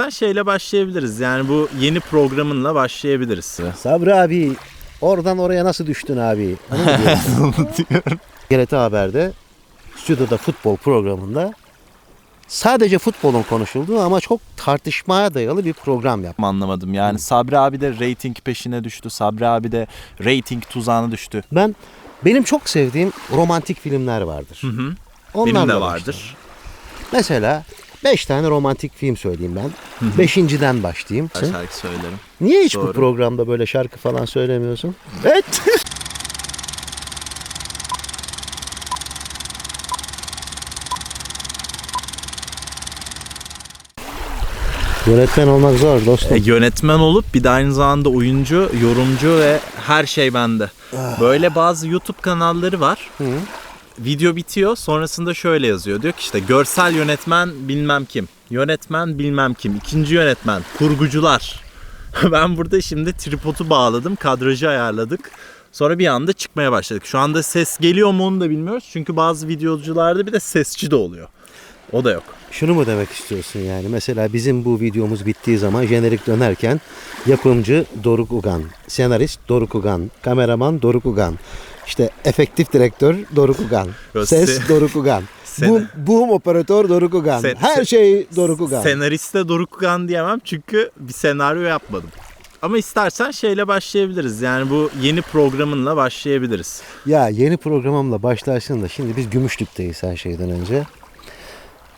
İstersen şeyle başlayabiliriz. Yani bu yeni programınla başlayabiliriz. Sabri abi oradan oraya nasıl düştün abi? GRT Haber'de stüdyoda futbol programında sadece futbolun konuşulduğu ama çok tartışmaya dayalı bir program yaptım. Anlamadım. Yani Sabri abi de rating peşine düştü. Sabri abi de rating tuzağına düştü. Ben benim çok sevdiğim romantik filmler vardır. Hı hı. Onlarla Benim de vardır. Mesela 5 tane romantik film söyleyeyim ben. Beşinciden başlayayım. Ben şarkı söylerim. Niye hiç bu Doğru. programda böyle şarkı falan söylemiyorsun? Evet. Yönetmen olmak zor dostum. E, yönetmen olup bir de aynı zamanda oyuncu, yorumcu ve her şey bende. Böyle bazı YouTube kanalları var. Hı. Video bitiyor sonrasında şöyle yazıyor. Diyor ki işte görsel yönetmen bilmem kim. Yönetmen bilmem kim. ikinci yönetmen. Kurgucular. ben burada şimdi tripodu bağladım. Kadrajı ayarladık. Sonra bir anda çıkmaya başladık. Şu anda ses geliyor mu onu da bilmiyoruz. Çünkü bazı videocularda bir de sesçi de oluyor. O da yok. Şunu mu demek istiyorsun yani? Mesela bizim bu videomuz bittiği zaman jenerik dönerken yapımcı Doruk Ugan, senarist Doruk Ugan, kameraman Doruk Ugan, işte efektif direktör Doruk Ugan, ses se- Doruk Ugan, Sen- boom, boom operatör Doruk Ugan, Se- her şey Doruk Ugan. Senariste Doruk Ugan diyemem çünkü bir senaryo yapmadım. Ama istersen şeyle başlayabiliriz. Yani bu yeni programınla başlayabiliriz. Ya yeni programımla başlarsın da şimdi biz Gümüşlük'teyiz her şeyden önce.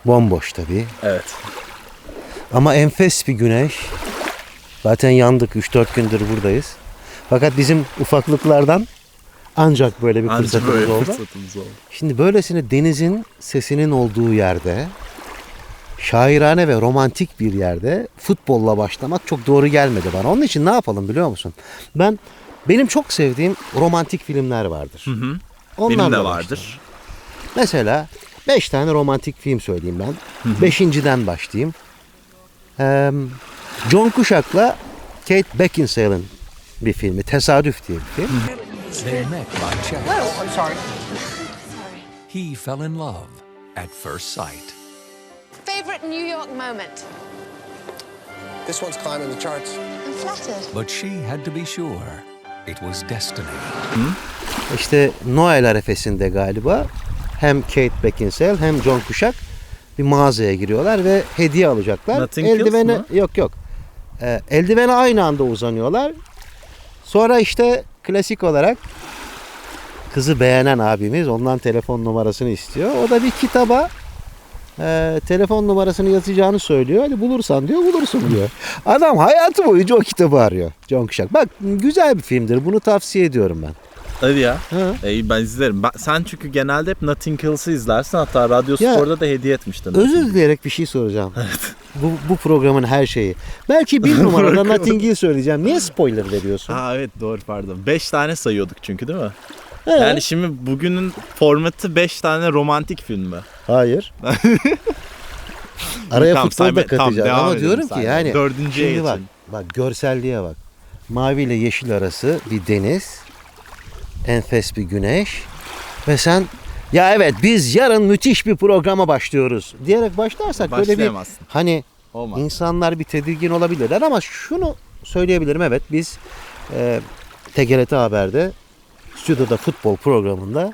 Bomboş tabii. Evet. Ama enfes bir güneş. Zaten yandık 3-4 gündür buradayız. Fakat bizim ufaklıklardan ancak böyle bir Anca fırsatımız böyle oldu. fırsatımız oldu. Şimdi böylesine denizin sesinin olduğu yerde şairane ve romantik bir yerde futbolla başlamak çok doğru gelmedi bana. Onun için ne yapalım biliyor musun? Ben benim çok sevdiğim romantik filmler vardır. Hı hı. Onlarla Benim de başlayalım. vardır. Mesela 5 tane romantik film söyleyeyim ben. Beşinciden başlayayım. Ee, John Cusack'la Kate Beckinsale'ın bir filmi. Tesadüf diye bir film. They met by chance. Oh, I'm sorry. He fell in love at first sight. Favorite New York moment? This one's climbing the charts. I'm flattered. But she had to be sure it was destiny. İşte Noel arefesinde galiba hem Kate Beckinsale hem John Cusack bir mağazaya giriyorlar ve hediye alacaklar. Notting Hills Eldiveni mı? yok yok. Ee, eldivene aynı anda uzanıyorlar. Sonra işte klasik olarak kızı beğenen abimiz ondan telefon numarasını istiyor. O da bir kitaba e, telefon numarasını yazacağını söylüyor. Hadi bulursan diyor bulursun diyor. Adam hayatı boyunca o kitabı arıyor. John Cusack. Bak güzel bir filmdir. Bunu tavsiye ediyorum ben. Hadi ya. Ha. İyi ben izlerim. Ben, sen çünkü genelde hep Notting Hills'ı izlersin. Hatta Radyo Ya, Spor'da da hediye etmiştin. Özür dileyerek bir şey soracağım. Bu, bu programın her şeyi. Belki bir numarada Notting Hill söyleyeceğim. Niye spoiler veriyorsun? Ha evet doğru pardon. 5 tane sayıyorduk çünkü değil mi? He. Yani şimdi bugünün formatı 5 tane romantik film mi? Hayır. Araya Tamam, futbol da tamam, katacağım. devam Ama diyorum ki yani Dördüncüye şimdi bak, bak görselliğe bak. Mavi ile yeşil arası bir deniz. Enfes bir güneş. Ve sen ya evet biz yarın müthiş bir programa başlıyoruz diyerek başlarsak böyle bir hani Olmaz. İnsanlar bir tedirgin olabilirler ama şunu söyleyebilirim evet biz e, TGRT Haber'de stüdyoda futbol programında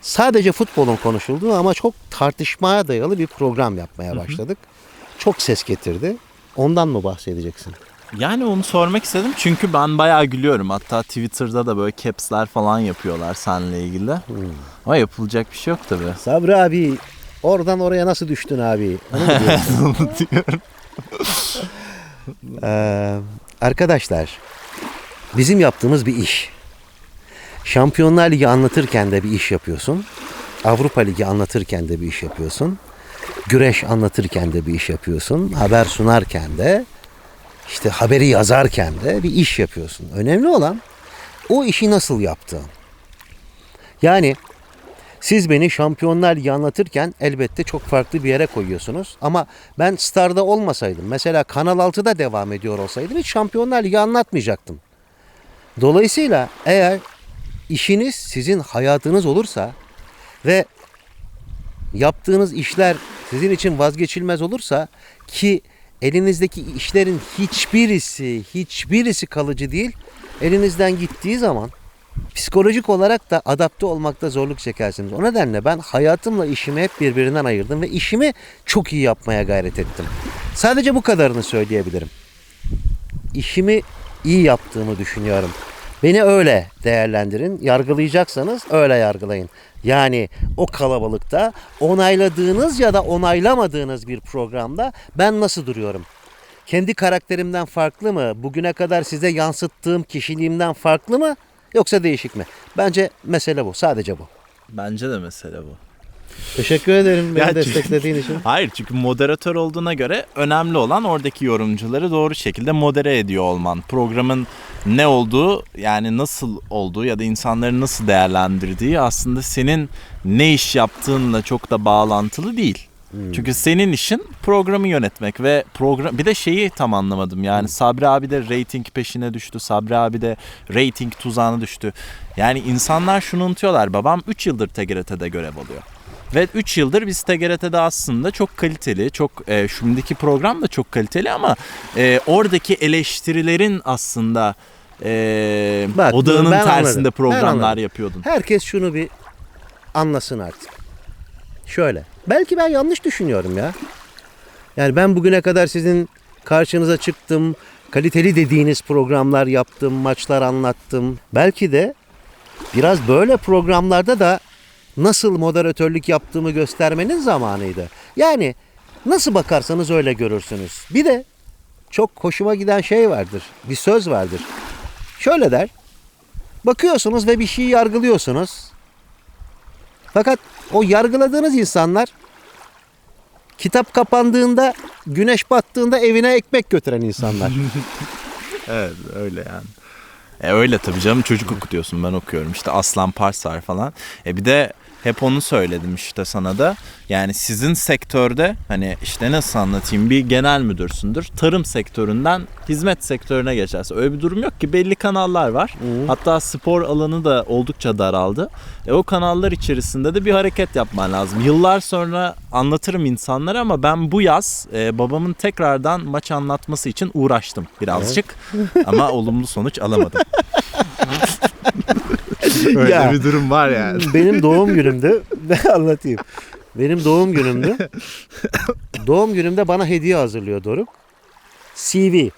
sadece futbolun konuşulduğu ama çok tartışmaya dayalı bir program yapmaya başladık. Çok ses getirdi. Ondan mı bahsedeceksin? Yani onu sormak istedim çünkü ben bayağı gülüyorum. Hatta Twitter'da da böyle caps'ler falan yapıyorlar seninle ilgili. Hmm. Ama yapılacak bir şey yok tabii. Sabri abi oradan oraya nasıl düştün abi? Onu mu diyorsun? Ee, arkadaşlar bizim yaptığımız bir iş. Şampiyonlar Ligi anlatırken de bir iş yapıyorsun. Avrupa Ligi anlatırken de bir iş yapıyorsun. Güreş anlatırken de bir iş yapıyorsun. Haber sunarken de işte haberi yazarken de bir iş yapıyorsun. Önemli olan o işi nasıl yaptığın. Yani siz beni Şampiyonlar Ligi anlatırken elbette çok farklı bir yere koyuyorsunuz. Ama ben Star'da olmasaydım, mesela Kanal 6'da devam ediyor olsaydım hiç Şampiyonlar Ligi anlatmayacaktım. Dolayısıyla eğer işiniz sizin hayatınız olursa ve yaptığınız işler sizin için vazgeçilmez olursa ki elinizdeki işlerin hiçbirisi, hiçbirisi kalıcı değil. Elinizden gittiği zaman psikolojik olarak da adapte olmakta zorluk çekersiniz. O nedenle ben hayatımla işimi hep birbirinden ayırdım ve işimi çok iyi yapmaya gayret ettim. Sadece bu kadarını söyleyebilirim. İşimi iyi yaptığımı düşünüyorum. Beni öyle değerlendirin. Yargılayacaksanız öyle yargılayın. Yani o kalabalıkta onayladığınız ya da onaylamadığınız bir programda ben nasıl duruyorum? Kendi karakterimden farklı mı? Bugüne kadar size yansıttığım kişiliğimden farklı mı? Yoksa değişik mi? Bence mesele bu. Sadece bu. Bence de mesele bu. Teşekkür ederim beni Ya çünkü- desteklediğin için. Hayır çünkü moderatör olduğuna göre önemli olan oradaki yorumcuları doğru şekilde modere ediyor olman. Programın ne olduğu yani nasıl olduğu ya da insanları nasıl değerlendirdiği aslında senin ne iş yaptığınla çok da bağlantılı değil. Çünkü senin işin programı yönetmek ve program bir de şeyi tam anlamadım yani Sabri abi de rating peşine düştü. Sabri abi de rating tuzağına düştü. Yani insanlar şunu unutuyorlar. Babam 3 yıldır TGRT'de görev alıyor. Ve 3 yıldır biz TGRT'de aslında çok kaliteli, çok e, şimdiki program da çok kaliteli ama e, oradaki eleştirilerin aslında e, Bak, odağının ben tersinde anladım. Ben programlar anladım. yapıyordun. Herkes şunu bir anlasın artık. Şöyle. Belki ben yanlış düşünüyorum ya. Yani ben bugüne kadar sizin karşınıza çıktım. Kaliteli dediğiniz programlar yaptım, maçlar anlattım. Belki de biraz böyle programlarda da nasıl moderatörlük yaptığımı göstermenin zamanıydı. Yani nasıl bakarsanız öyle görürsünüz. Bir de çok hoşuma giden şey vardır. Bir söz vardır. Şöyle der. Bakıyorsunuz ve bir şeyi yargılıyorsunuz. Fakat o yargıladığınız insanlar kitap kapandığında, güneş battığında evine ekmek götüren insanlar. Evet öyle yani. E öyle tabii canım çocuk okutuyorsun ben okuyorum işte Aslan Parsar falan. E bir de hep onu söyledim işte sana da. Yani sizin sektörde hani işte nasıl anlatayım bir genel müdürsündür. Tarım sektöründen hizmet sektörüne geçerse öyle bir durum yok ki belli kanallar var. Hatta spor alanı da oldukça daraldı. E o kanallar içerisinde de bir hareket yapman lazım. Yıllar sonra anlatırım insanlara ama ben bu yaz e, babamın tekrardan maç anlatması için uğraştım birazcık. ama olumlu sonuç alamadım. Öyle Ya. bir durum var yani. Benim doğum günümde ben anlatayım. Benim doğum günümde doğum günümde bana hediye hazırlıyor Doruk. CV.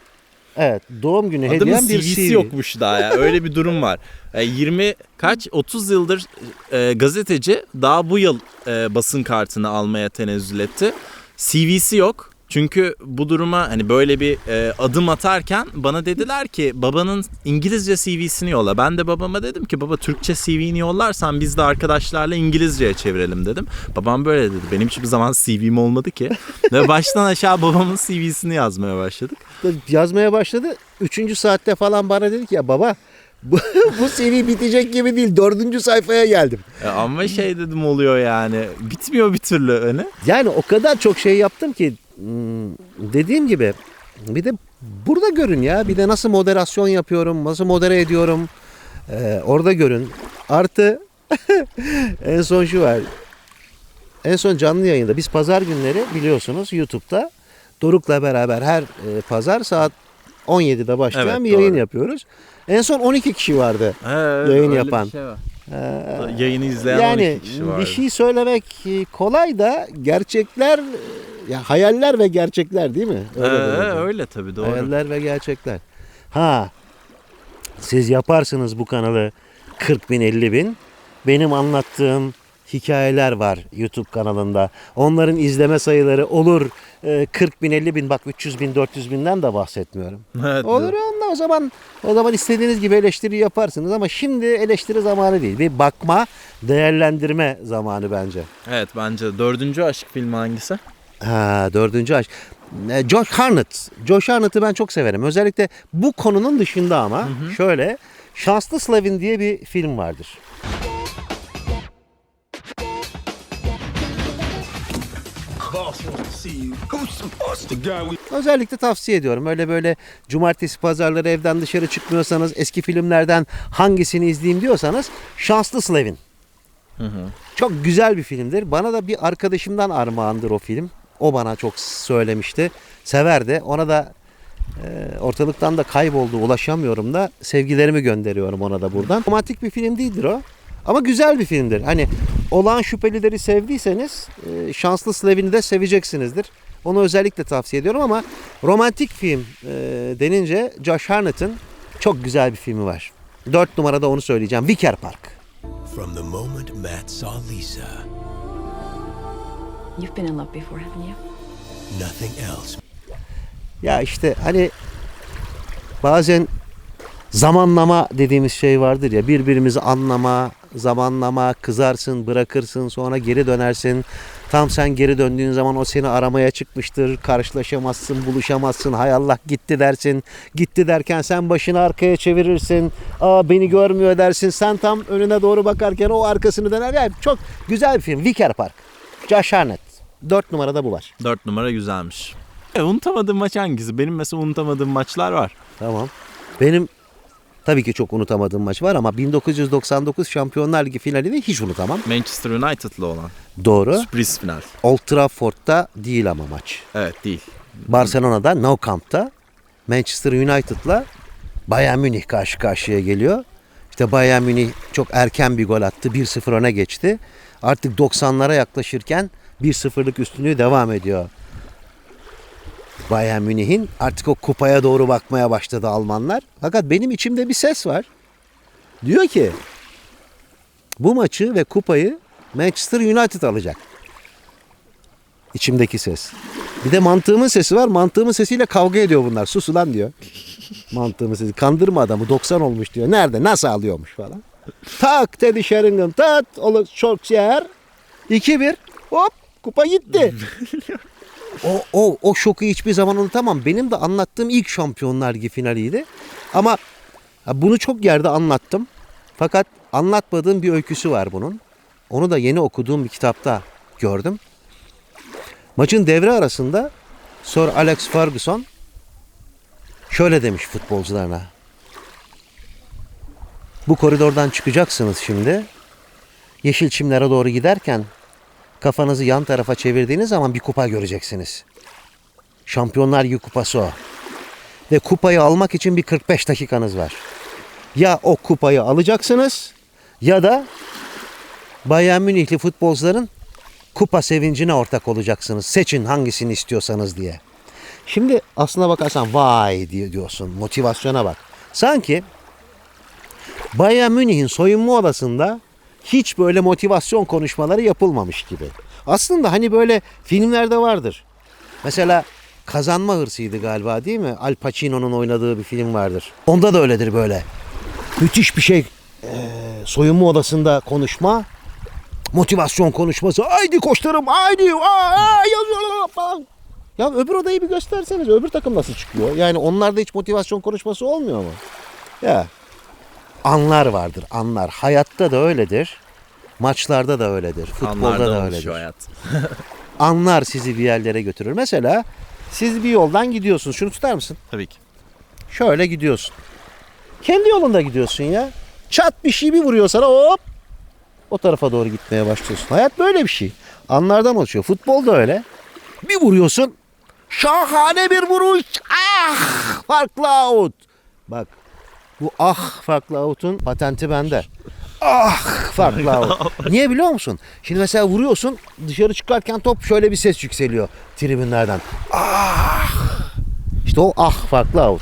Evet, doğum günü Adamın hediyem bir CV'si CV. yokmuş daha ya. Öyle bir durum var. E, 20 kaç 30 yıldır e, gazeteci daha bu yıl e, basın kartını almaya tenezzül etti. CV'si yok. Çünkü bu duruma hani böyle bir e, adım atarken bana dediler ki babanın İngilizce CV'sini yolla. Ben de babama dedim ki baba Türkçe CV'ni yollarsan biz de arkadaşlarla İngilizceye çevirelim dedim. Babam böyle dedi. Benim hiçbir zaman CV'm olmadı ki. Ve baştan aşağı babamın CV'sini yazmaya başladık. Yazmaya başladı. Üçüncü saatte falan bana dedi ki ya baba bu, bu CV bitecek gibi değil. Dördüncü sayfaya geldim. E, ama şey dedim oluyor yani. Bitmiyor bir türlü hani. Yani o kadar çok şey yaptım ki dediğim gibi bir de burada görün ya bir de nasıl moderasyon yapıyorum nasıl modere ediyorum Ee, orada görün artı en son şu var en son canlı yayında biz pazar günleri biliyorsunuz YouTube'da Doruk'la beraber her e, pazar saat 17'de başlayan Evet, bir yayın doğru. yapıyoruz. En son 12 kişi vardı. He, Yayın yapan. Şey var. Ee, Yayını izleyen yani 12 kişi vardı. bir şey söylemek e, kolay da gerçekler ya hayaller ve gerçekler değil mi? Öyle demek. öyle tabii doğru. Hayaller ve gerçekler. Ha siz yaparsınız bu kanalı 40 bin 50 bin. Benim anlattığım hikayeler var YouTube kanalında. Onların izleme sayıları olur e, 40 bin 50 bin bak 300 bin 400 binden de bahsetmiyorum. Evet, Olur onunla o zaman o zaman istediğiniz gibi eleştiri yaparsınız ama şimdi eleştiri zamanı değil. Bir bakma, değerlendirme zamanı bence. Evet bence dördüncü aşk filmi hangisi? Ha, dördüncü aşk. E, Josh Hartnett. Josh Hartnett'ı ben çok severim. Özellikle bu konunun dışında ama şöyle Şanslı Slavin diye bir film vardır. Özellikle tavsiye ediyorum. Öyle böyle cumartesi pazarları evden dışarı çıkmıyorsanız eski filmlerden hangisini izleyeyim diyorsanız Şanslı Slavin. Çok güzel bir filmdir. Bana da bir arkadaşımdan armağandır o film. O bana çok söylemişti. severdi. Ona da e, ortalıktan da kayboldu, ulaşamıyorum da sevgilerimi gönderiyorum ona da buradan. Romantik bir film değildir o. Ama güzel bir filmdir. Hani olağan şüphelileri sevdiyseniz e, şanslı Slavin'i de seveceksinizdir. Onu özellikle tavsiye ediyorum ama romantik film e, denince Josh Hartnett'ın çok güzel bir filmi var. Dört numarada onu söyleyeceğim. Wicker Park. From the moment Matt saw Lisa, You've been in love before, haven't you? Nothing else. Ya işte hani bazen zamanlama dediğimiz şey vardır ya birbirimizi anlama, zamanlama, kızarsın, bırakırsın, sonra geri dönersin. Tam sen geri döndüğün zaman o seni aramaya çıkmıştır. Karşılaşamazsın, buluşamazsın. Hay Allah gitti dersin. Gitti derken sen başını arkaya çevirirsin. Aa beni görmüyor dersin. Sen tam önüne doğru bakarken o arkasını döner. Yani çok güzel bir film. Wicker Park. Josh Harnett. 4 numarada bu var. 4 numara güzelmiş. E, unutamadığım maç hangisi? Benim mesela unutamadığım maçlar var. Tamam. Benim tabii ki çok unutamadığım maç var ama 1999 Şampiyonlar Ligi finalini hiç unutamam. Manchester United'lı olan. Doğru. Sürpriz final. Old Trafford'da değil ama maç. Evet değil. Barcelona'da Nou Camp'ta Manchester United'la Bayern Münih karşı karşıya geliyor. İşte Bayern Münih çok erken bir gol attı. 1-0 öne geçti. Artık 90'lara yaklaşırken 1-0'lık üstünlüğü devam ediyor. Bayern Münih'in artık o kupaya doğru bakmaya başladı Almanlar. Fakat benim içimde bir ses var. Diyor ki bu maçı ve kupayı Manchester United alacak. İçimdeki ses. Bir de mantığımın sesi var. Mantığımın sesiyle kavga ediyor bunlar. Sus ulan diyor. Mantığımın sesi. Kandırma adamı 90 olmuş diyor. Nerede? Nasıl alıyormuş falan. Tak Teddy Sheringham. Tat. Olur Solskjaer. 2-1. Hop. Kupa gitti. o, o, o şoku hiçbir zaman unutamam. Benim de anlattığım ilk Şampiyonlar Ligi finaliydi. Ama bunu çok yerde anlattım. Fakat anlatmadığım bir öyküsü var bunun. Onu da yeni okuduğum bir kitapta gördüm. Maçın devre arasında Sir Alex Ferguson şöyle demiş futbolcularına. Bu koridordan çıkacaksınız şimdi. Yeşil çimlere doğru giderken kafanızı yan tarafa çevirdiğiniz zaman bir kupa göreceksiniz. Şampiyonlar Ligi kupası o. Ve kupayı almak için bir 45 dakikanız var. Ya o kupayı alacaksınız ya da Bayern Münihli futbolcuların kupa sevincine ortak olacaksınız. Seçin hangisini istiyorsanız diye. Şimdi aslına bakarsan vay diyorsun. Motivasyona bak. Sanki Bayern Münih'in soyunma odasında hiç böyle motivasyon konuşmaları yapılmamış gibi. Aslında hani böyle filmlerde vardır. Mesela Kazanma Hırsıydı galiba değil mi? Al Pacino'nun oynadığı bir film vardır. Onda da öyledir böyle. Müthiş bir şey. Ee, soyunma odasında konuşma motivasyon konuşması. Haydi koçlarım haydi. Aa, yazıyorlar falan. Ya öbür odayı bir gösterseniz öbür takım nasıl çıkıyor? Yani onlarda hiç motivasyon konuşması olmuyor mu? Ya anlar vardır anlar. Hayatta da öyledir. Maçlarda da öyledir. Futbolda Anlarda da öyledir. hayat. Anlar sizi bir yerlere götürür. Mesela siz bir yoldan gidiyorsunuz. Şunu tutar mısın? Tabii ki. Şöyle gidiyorsun. Kendi yolunda gidiyorsun ya. Çat bir şey bir vuruyor sana hop. O tarafa doğru gitmeye başlıyorsun. Hayat böyle bir şey. Anlardan oluşuyor. Futbol da öyle. Bir vuruyorsun. Şahane bir vuruş. Ah! Farklı out. Bak. Bu ah farklı out'un patenti bende. Ah farklı out. Niye biliyor musun? Şimdi mesela vuruyorsun dışarı çıkarken top şöyle bir ses yükseliyor tribünlerden. Ah! İşte o ah farklı o.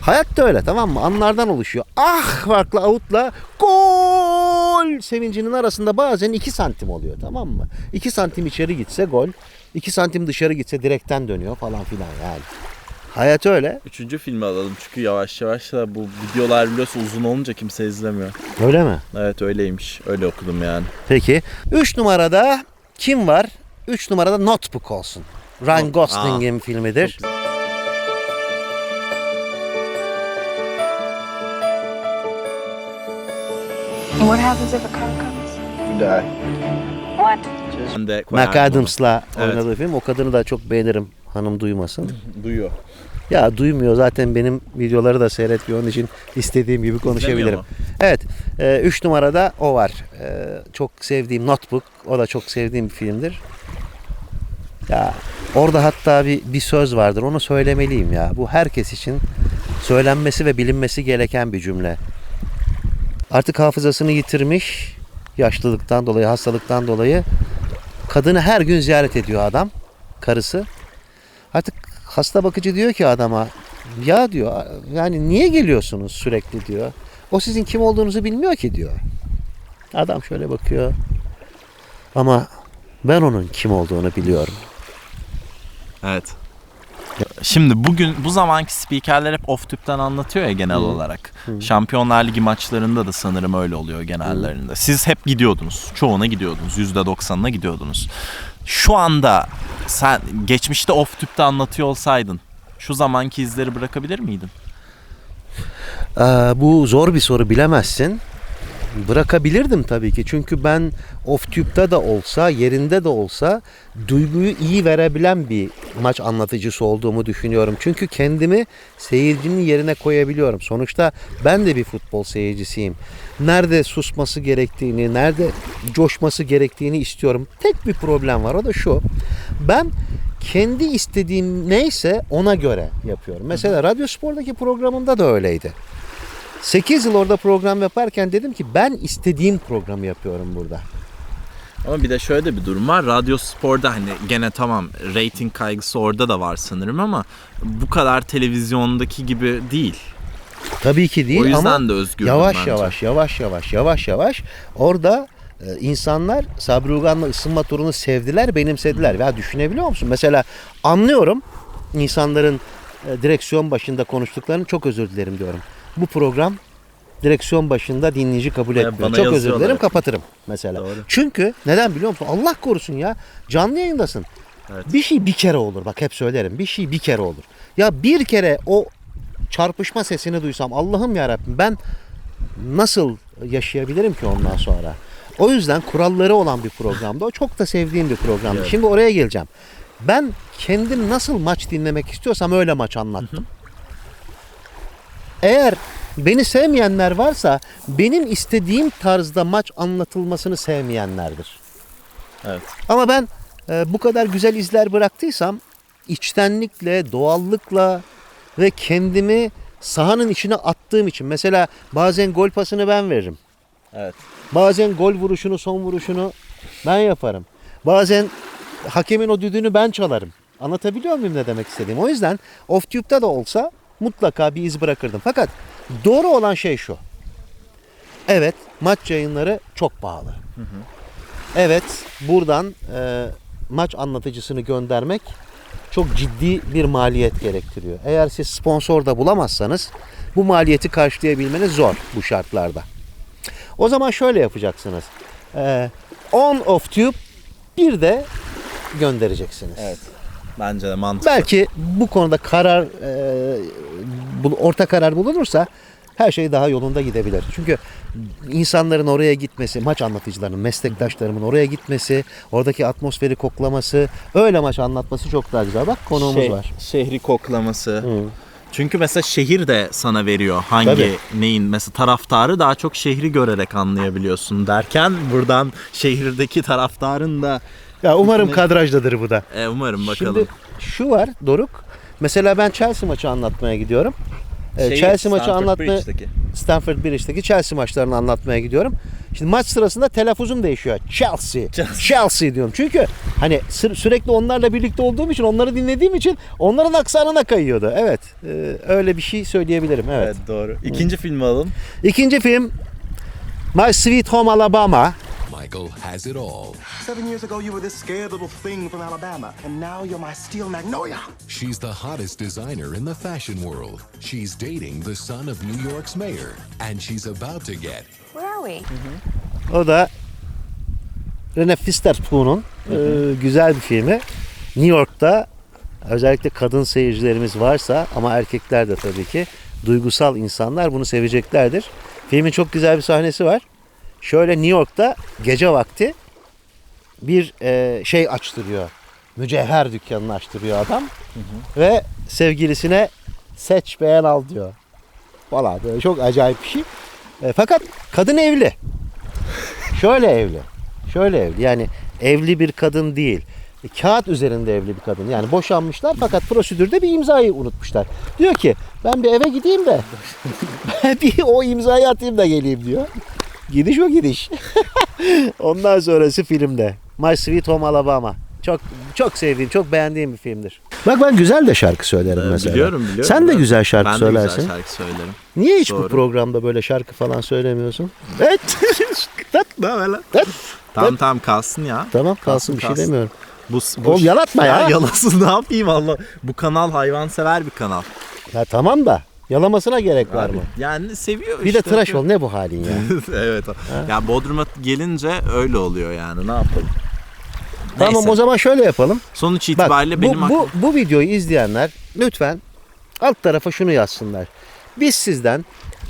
Hayat da öyle tamam mı? Anlardan oluşuyor. Ah farklı outla gol sevincinin arasında bazen 2 santim oluyor tamam mı? 2 santim içeri gitse gol. 2 santim dışarı gitse direkten dönüyor falan filan yani. Hayat öyle. Üçüncü filmi alalım çünkü yavaş yavaş da bu videolar biliyorsun uzun olunca kimse izlemiyor. Öyle mi? Evet öyleymiş. Öyle okudum yani. Peki. 3 numarada kim var? 3 numarada Notebook olsun. Ryan Not- Gosling'in filmidir. What happens if a car comes? You die. What? Ben de Mac koyardım Adams'la Evet. oynadığı film. O kadını da çok beğenirim. Hanım duymasın. Duyuyor. Ya duymuyor zaten benim videoları da seyretmiyor. Onun için istediğim gibi konuşabilirim. Evet. 3 numarada o var. E, çok sevdiğim Notebook. O da çok sevdiğim bir filmdir. Ya orada hatta bir, bir söz vardır. Onu söylemeliyim ya. Bu herkes için söylenmesi ve bilinmesi gereken bir cümle. Artık hafızasını yitirmiş. Yaşlılıktan dolayı, hastalıktan dolayı kadını her gün ziyaret ediyor adam. Karısı. Artık hasta bakıcı diyor ki adama ya diyor yani niye geliyorsunuz sürekli diyor. O sizin kim olduğunuzu bilmiyor ki diyor. Adam şöyle bakıyor. Ama ben onun kim olduğunu biliyorum. Evet. Şimdi bugün bu zamanki spikerler hep off tüpten anlatıyor ya genel olarak. Şampiyonlar Ligi maçlarında da sanırım öyle oluyor genellerinde. Siz hep gidiyordunuz. Çoğuna gidiyordunuz. %90'ına gidiyordunuz. Şu anda sen geçmişte off tüpte anlatıyor olsaydın şu zamanki izleri bırakabilir miydin? Ee, bu zor bir soru bilemezsin. Bırakabilirdim tabii ki. Çünkü ben off-tube'da da olsa, yerinde de olsa duyguyu iyi verebilen bir maç anlatıcısı olduğumu düşünüyorum. Çünkü kendimi seyircinin yerine koyabiliyorum. Sonuçta ben de bir futbol seyircisiyim. Nerede susması gerektiğini, nerede coşması gerektiğini istiyorum. Tek bir problem var o da şu. Ben kendi istediğim neyse ona göre yapıyorum. Mesela Radyo Spor'daki programımda da öyleydi. 8 yıl orada program yaparken dedim ki ben istediğim programı yapıyorum burada. Ama bir de şöyle de bir durum var. Radyo Spor'da hani gene tamam rating kaygısı orada da var sanırım ama bu kadar televizyondaki gibi değil. Tabii ki değil o yüzden ama de özgür. yavaş bence. yavaş yavaş yavaş yavaş yavaş orada e, insanlar Sabri Ugan'la ısınma turunu sevdiler, benimsediler. Ya düşünebiliyor musun? Mesela anlıyorum insanların e, direksiyon başında konuştuklarını çok özür dilerim diyorum. Bu program direksiyon başında dinleyici kabul Ya etmiyor. Çok özür dilerim kapatırım mesela. Doğru. Çünkü neden biliyor musun? Allah korusun ya. Canlı yayındasın. Evet. Bir şey bir kere olur. Bak hep söylerim. Bir şey bir kere olur. Ya bir kere o çarpışma sesini duysam Allah'ım ya Rabbim ben nasıl yaşayabilirim ki ondan sonra? O yüzden kuralları olan bir programdı. O çok da sevdiğim bir programdı. Evet. Şimdi oraya geleceğim. Ben kendim nasıl maç dinlemek istiyorsam öyle maç anlattım. Eğer beni sevmeyenler varsa benim istediğim tarzda maç anlatılmasını sevmeyenlerdir. Evet. Ama ben e, bu kadar güzel izler bıraktıysam içtenlikle, doğallıkla ve kendimi sahanın içine attığım için mesela bazen gol pasını ben veririm. Evet. Bazen gol vuruşunu, son vuruşunu ben yaparım. Bazen hakemin o düdüğünü ben çalarım. Anlatabiliyor muyum ne demek istediğimi? O yüzden off-tube'da da olsa mutlaka bir iz bırakırdım. Fakat doğru olan şey şu. Evet maç yayınları çok pahalı. Evet buradan e, maç anlatıcısını göndermek çok ciddi bir maliyet gerektiriyor. Eğer siz sponsor da bulamazsanız bu maliyeti karşılayabilmeniz zor bu şartlarda. O zaman şöyle yapacaksınız. Ee, on off tube bir de göndereceksiniz. Evet. Bence de mantıklı. Belki bu konuda karar e, orta karar bulunursa her şey daha yolunda gidebilir. Çünkü insanların oraya gitmesi, maç anlatıcılarının, meslektaşlarımın oraya gitmesi, oradaki atmosferi koklaması, öyle maç anlatması çok daha güzel. Bak konuğumuz Şey- var. Şehri koklaması. Çünkü mesela şehir de sana veriyor hangi Tabii. neyin mesela taraftarı daha çok şehri görerek anlayabiliyorsun derken buradan şehirdeki taraftarın da Ya umarım kadrajdadır bu da. e, umarım bakalım. Şimdi şu var Doruk. Mesela ben Chelsea maçı anlatmaya gidiyorum. Ee, Şeyi, Chelsea maçı Stamford anlatmaya Bridge'deki. Stanford Bridge'deki Chelsea maçlarını anlatmaya gidiyorum. Şimdi maç sırasında telaffuzum değişiyor. Chelsea. Chelsea. Chelsea diyorum. Çünkü hani sü- sürekli onlarla birlikte olduğum için, onları dinlediğim için onların aksanına kayıyordu. Evet. e, öyle bir şey söyleyebilirim. Evet. Evet doğru. İkinci filmi alalım. İkinci film My Sweet Home Alabama. Michael has it all. Seven years ago, you were this scared little thing from Alabama, and now you're my steel magnolia. She's the hottest designer in the fashion world. She's dating the son of New York's mayor, and she's about to get Where are we? O da Rene Witherspoon'un e, güzel bir filmi. New York'ta özellikle kadın seyircilerimiz varsa ama erkekler de tabii ki duygusal insanlar bunu seveceklerdir. Filmin çok güzel bir sahnesi var. Şöyle New York'ta gece vakti bir e, şey açtırıyor. Mücevher dükkanını açtırıyor adam. Ve sevgilisine seç beğen al diyor. Valla böyle çok acayip bir şey. E, fakat kadın evli. Şöyle evli. Şöyle evli. Yani evli bir kadın değil. E, kağıt üzerinde evli bir kadın. Yani boşanmışlar fakat prosedürde bir imzayı unutmuşlar. Diyor ki ben bir eve gideyim de bir o imzayı atayım da geleyim diyor. Gidiş o gidiş. Ondan sonrası filmde. My Sweet Home Alabama. Çok çok sevdiğim, çok beğendiğim bir filmdir. Bak ben güzel de şarkı söylerim Ee, mesela. Biliyorum biliyorum. Sen de güzel şarkı ben söylersin. Ben de güzel şarkı söylerim. Niye hiç bu Doğru. programda böyle şarkı falan söylemiyorsun? Evet. Ne böyle? Evet. Tamam tamam kalsın ya. tamam kalsın bir şey kalsın. demiyorum. Bu, bu Oğlum yalatma ya. yalasın ne yapayım Allah. Bu kanal hayvansever bir kanal. Ya tamam da yalamasına gerek var mı? Yani seviyor Bir de işte. tıraş ol ne bu halin ya? evet. Ya Bodrum'a gelince öyle oluyor yani ne yapalım. tamam Neyse. o zaman şöyle yapalım. Sonuç Bak itibariyle bu, benim bu, aklım... bu videoyu izleyenler lütfen alt tarafa şunu yazsınlar. Biz sizden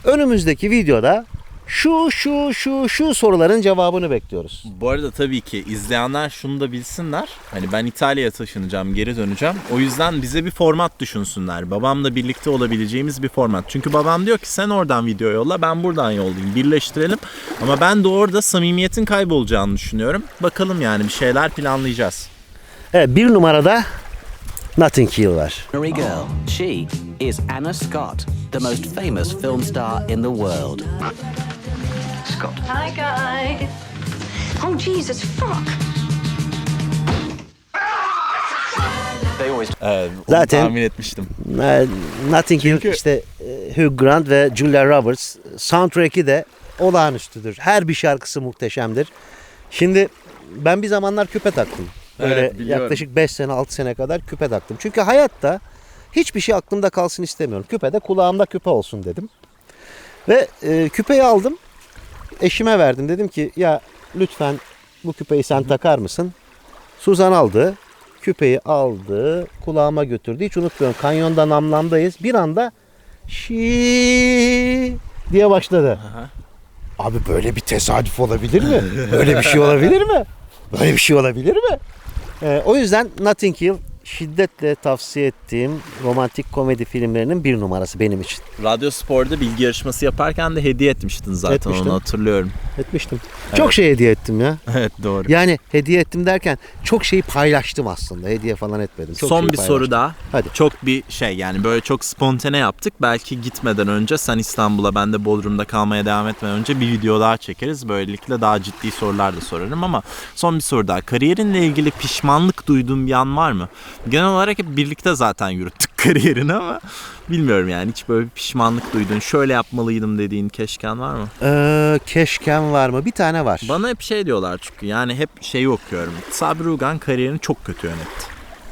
önümüzdeki videoda şu şu şu şu soruların cevabını bekliyoruz. Bu arada tabii ki izleyenler şunu da bilsinler. Hani ben İtalya'ya taşınacağım, geri döneceğim. O yüzden bize bir format düşünsünler. Babamla birlikte olabileceğimiz bir format. Çünkü babam diyor ki sen oradan video yolla, ben buradan yollayayım. Birleştirelim. Ama ben de orada samimiyetin kaybolacağını düşünüyorum. Bakalım yani bir şeyler planlayacağız. Evet bir numarada Nothing Hill var. Girl. She is Anna Scott, the most famous film star in the world. Hi, guys. Oh, Jesus, fuck. Evet, onu Zaten- tahmin etmiştim. Ee, Notting Hill işte e, Hugh Grant ve Julia Roberts soundtrack'i de olağanüstüdür. Her bir şarkısı muhteşemdir. Şimdi ben bir zamanlar küpe taktım. Böyle Evet, biliyorum. yaklaşık 5 sene 6 sene kadar küpe taktım. Çünkü hayatta hiçbir şey aklımda kalsın istemiyorum. Küpe de kulağımda küpe olsun dedim. Ve e, küpeyi aldım. Eşime verdim. Dedim ki ya lütfen bu küpeyi sen takar mısın? Suzan aldı. Küpeyi aldı. Kulağıma götürdü. Hiç unutmuyorum. Kanyonda namlamdayız. Bir anda şi diye başladı. Abi böyle bir tesadüf olabilir mi? Böyle bir şey olabilir mi? Böyle bir şey olabilir mi? Ee, o yüzden Notting Hill şiddetle tavsiye ettiğim romantik komedi filmlerinin bir numarası benim için. Radyo Spor'da bilgi yarışması yaparken de hediye etmiştin zaten Etmiştim. onu hatırlıyorum. Etmiştim. Çok şey hediye ettim ya. Evet doğru. Yani hediye ettim derken çok şeyi paylaştım aslında. Hediye falan etmedim. Çok Son bir paylaştım. soru daha. Hadi. Çok bir şey yani böyle çok spontane yaptık. Belki gitmeden önce sen İstanbul'a ben de Bodrum'da kalmaya devam etmeden önce bir video daha çekeriz. Böylelikle daha ciddi sorular da sorarım ama son bir soru daha. Kariyerinle ilgili pişmanlık duyduğun bir an var mı? Genel olarak hep birlikte zaten yürüttük kariyerini ama bilmiyorum yani hiç böyle bir pişmanlık duyduğun, şöyle yapmalıydım dediğin keşken var mı? Ee, keşkem var mı? Bir tane var. Bana hep şey diyorlar çünkü yani hep şeyi okuyorum. Sabri Ugan kariyerini çok kötü yönetti.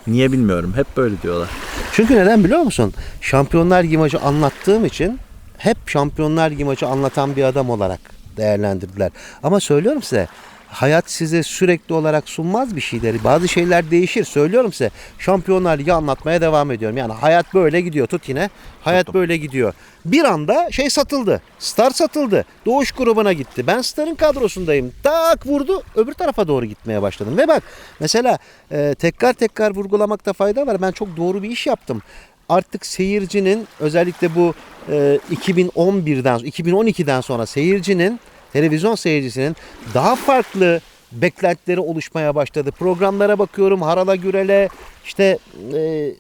Niye bilmiyorum. Hep böyle diyorlar. Çünkü neden biliyor musun? Şampiyonlar Ligi maçı anlattığım için hep Şampiyonlar Ligi maçı anlatan bir adam olarak değerlendirdiler. Ama söylüyorum size hayat size sürekli olarak sunmaz bir şeyleri. Bazı şeyler değişir. Söylüyorum size Şampiyonlar Ligi anlatmaya devam ediyorum. Yani hayat böyle gidiyor. Tut yine. Hayat böyle gidiyor. Bir anda şey satıldı. Star satıldı. Doğuş grubuna gitti. Ben Star'ın kadrosundayım. Tak vurdu. Öbür tarafa doğru gitmeye başladım. Ve bak mesela e, tekrar tekrar vurgulamakta fayda var. Ben çok doğru bir iş yaptım artık seyircinin özellikle bu e, 2011'den 2012'den sonra seyircinin televizyon seyircisinin daha farklı beklentileri oluşmaya başladı. Programlara bakıyorum Harala Gürel'e işte e,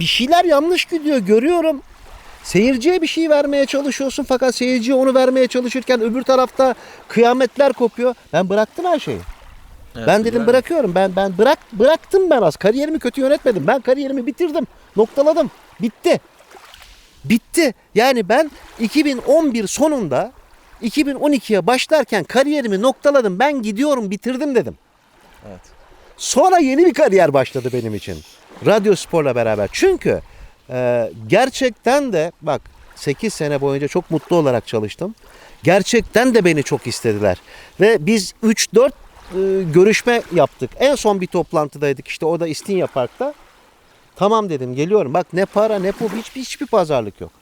bir şeyler yanlış gidiyor görüyorum. Seyirciye bir şey vermeye çalışıyorsun fakat seyirciye onu vermeye çalışırken öbür tarafta kıyametler kopuyor. Ben bıraktım her şeyi. ben dedim biliyorum. bırakıyorum. Ben ben bırak bıraktım ben az. Kariyerimi kötü yönetmedim. Ben kariyerimi bitirdim. Noktaladım. Bitti. Bitti. Yani ben 2011 sonunda 2012'ye başlarken kariyerimi noktaladım. Ben gidiyorum, bitirdim dedim. Evet. Sonra yeni bir kariyer başladı benim için. Radyo Spor'la beraber. Çünkü e, gerçekten de bak 8 sene boyunca çok mutlu olarak çalıştım. Gerçekten de beni çok istediler. Ve biz 3-4 e, görüşme yaptık. En son bir toplantıdaydık işte o da İstinye Park'ta. Tamam dedim geliyorum. Bak ne para ne pul hiçbir, hiçbir pazarlık yok.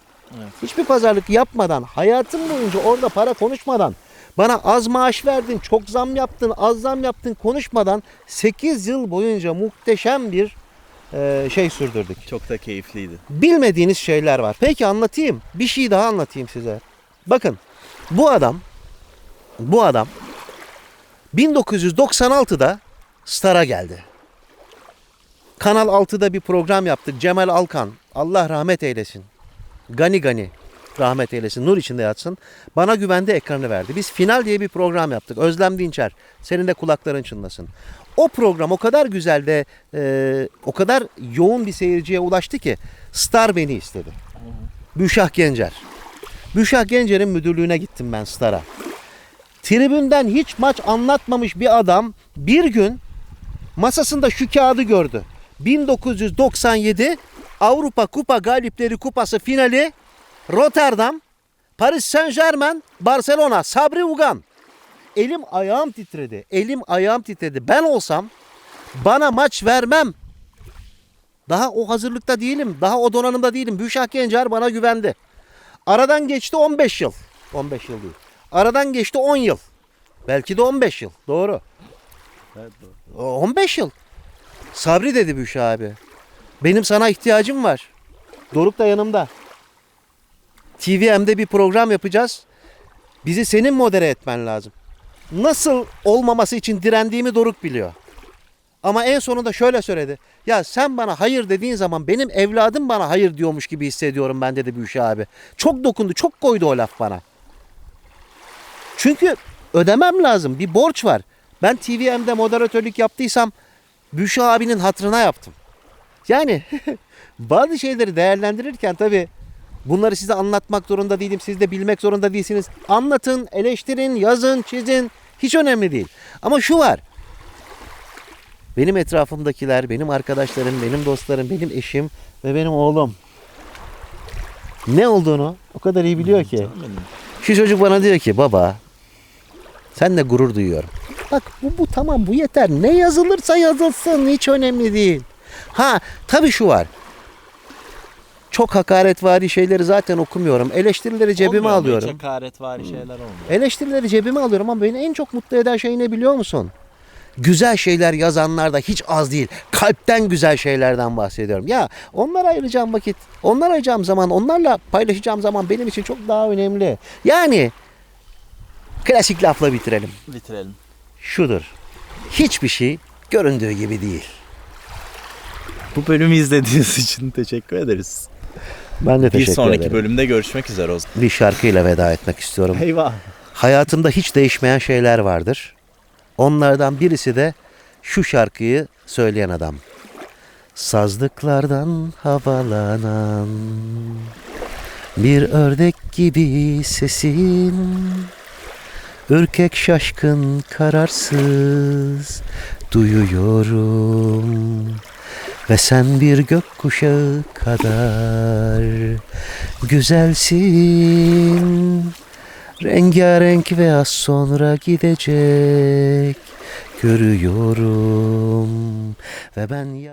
Hiçbir pazarlık yapmadan hayatım boyunca orada para konuşmadan bana az maaş verdin, çok zam yaptın, az zam yaptın konuşmadan 8 yıl boyunca muhteşem bir e, şey sürdürdük. Çok da keyifliydi. Bilmediğiniz şeyler var. Peki anlatayım. Bir şey daha anlatayım size. Bakın bu adam bu adam 1996'da Star'a geldi. Kanal 6'da bir program yaptık. Cemal Alkan. Allah rahmet eylesin. Gani Gani rahmet eylesin. Nur içinde yatsın. Bana güvendi ekranı verdi. Biz final diye bir program yaptık. Özlem Dinçer. Senin de kulakların çınlasın. O program o kadar güzel ve e, o kadar yoğun bir seyirciye ulaştı ki Star beni istedi. Büşah Gencer. Büşah Gencer'in müdürlüğüne gittim ben Star'a. Tribünden hiç maç anlatmamış bir adam bir gün masasında şu kağıdı gördü. 1997 Avrupa Kupa Galipleri Kupası finali Rotterdam, Paris Saint Germain, Barcelona, Sabri Ugan. Elim ayağım titredi. Elim ayağım titredi. Ben olsam bana maç vermem. Daha o hazırlıkta değilim. Daha o donanımda değilim. Büşak Gencer bana güvendi. Aradan geçti 15 yıl. 15 yıl değil. Aradan geçti 10 yıl. Belki de 15 yıl. Doğru. O 15 yıl. Sabri dedi Büşra abi. Benim sana ihtiyacım var. Doruk da yanımda. TVM'de bir program yapacağız. Bizi senin modere etmen lazım. Nasıl olmaması için direndiğimi Doruk biliyor. Ama en sonunda şöyle söyledi. Ya sen bana hayır dediğin zaman benim evladım bana hayır diyormuş gibi hissediyorum ben dedi Büşra abi. Çok dokundu, çok koydu o laf bana. Çünkü ödemem lazım. Bir borç var. Ben TVM'de moderatörlük yaptıysam Büşra abinin hatırına yaptım. Yani bazı şeyleri değerlendirirken tabii bunları size anlatmak zorunda değilim. Siz de bilmek zorunda değilsiniz. Anlatın, eleştirin, yazın, çizin. Hiç önemli değil. Ama şu var. Benim etrafımdakiler, benim arkadaşlarım, benim dostlarım, benim eşim ve benim oğlum ne olduğunu o kadar iyi biliyor ki. Şu çocuk bana diyor ki baba senle gurur duyuyorum. Bak bu, bu tamam bu yeter. Ne yazılırsa yazılsın hiç önemli değil. Ha tabii şu var. Çok hakaretvari şeyleri zaten okumuyorum. Eleştirileri cebime Olmuyor mu? alıyorum. Hiç hakaretvari şeyler olmuyor. Eleştirileri cebime alıyorum ama beni en çok mutlu eden şey ne biliyor musun? Güzel şeyler yazanlar da hiç az değil. Kalpten güzel şeylerden bahsediyorum. Ya onlara ayıracağım vakit, onlara ayıracağım zaman, onlarla paylaşacağım zaman benim için çok daha önemli. Yani klasik lafla bitirelim. Bitirelim. Şudur. Hiçbir şey göründüğü gibi değil. Bu bölümü izlediğiniz için teşekkür ederiz. Ben de Bir teşekkür sonraki ederim. bölümde görüşmek üzere o zaman. Bir şarkıyla veda etmek istiyorum. Eyvah. Hayatımda hiç değişmeyen şeyler vardır. Onlardan birisi de şu şarkıyı söyleyen adam. Sazlıklardan havalanan bir ördek gibi sesin Ürkek şaşkın kararsız duyuyorum ve sen bir gökkuşağı kadar güzelsin. Rengarenk ve az sonra gidecek. Görüyorum ve ben ya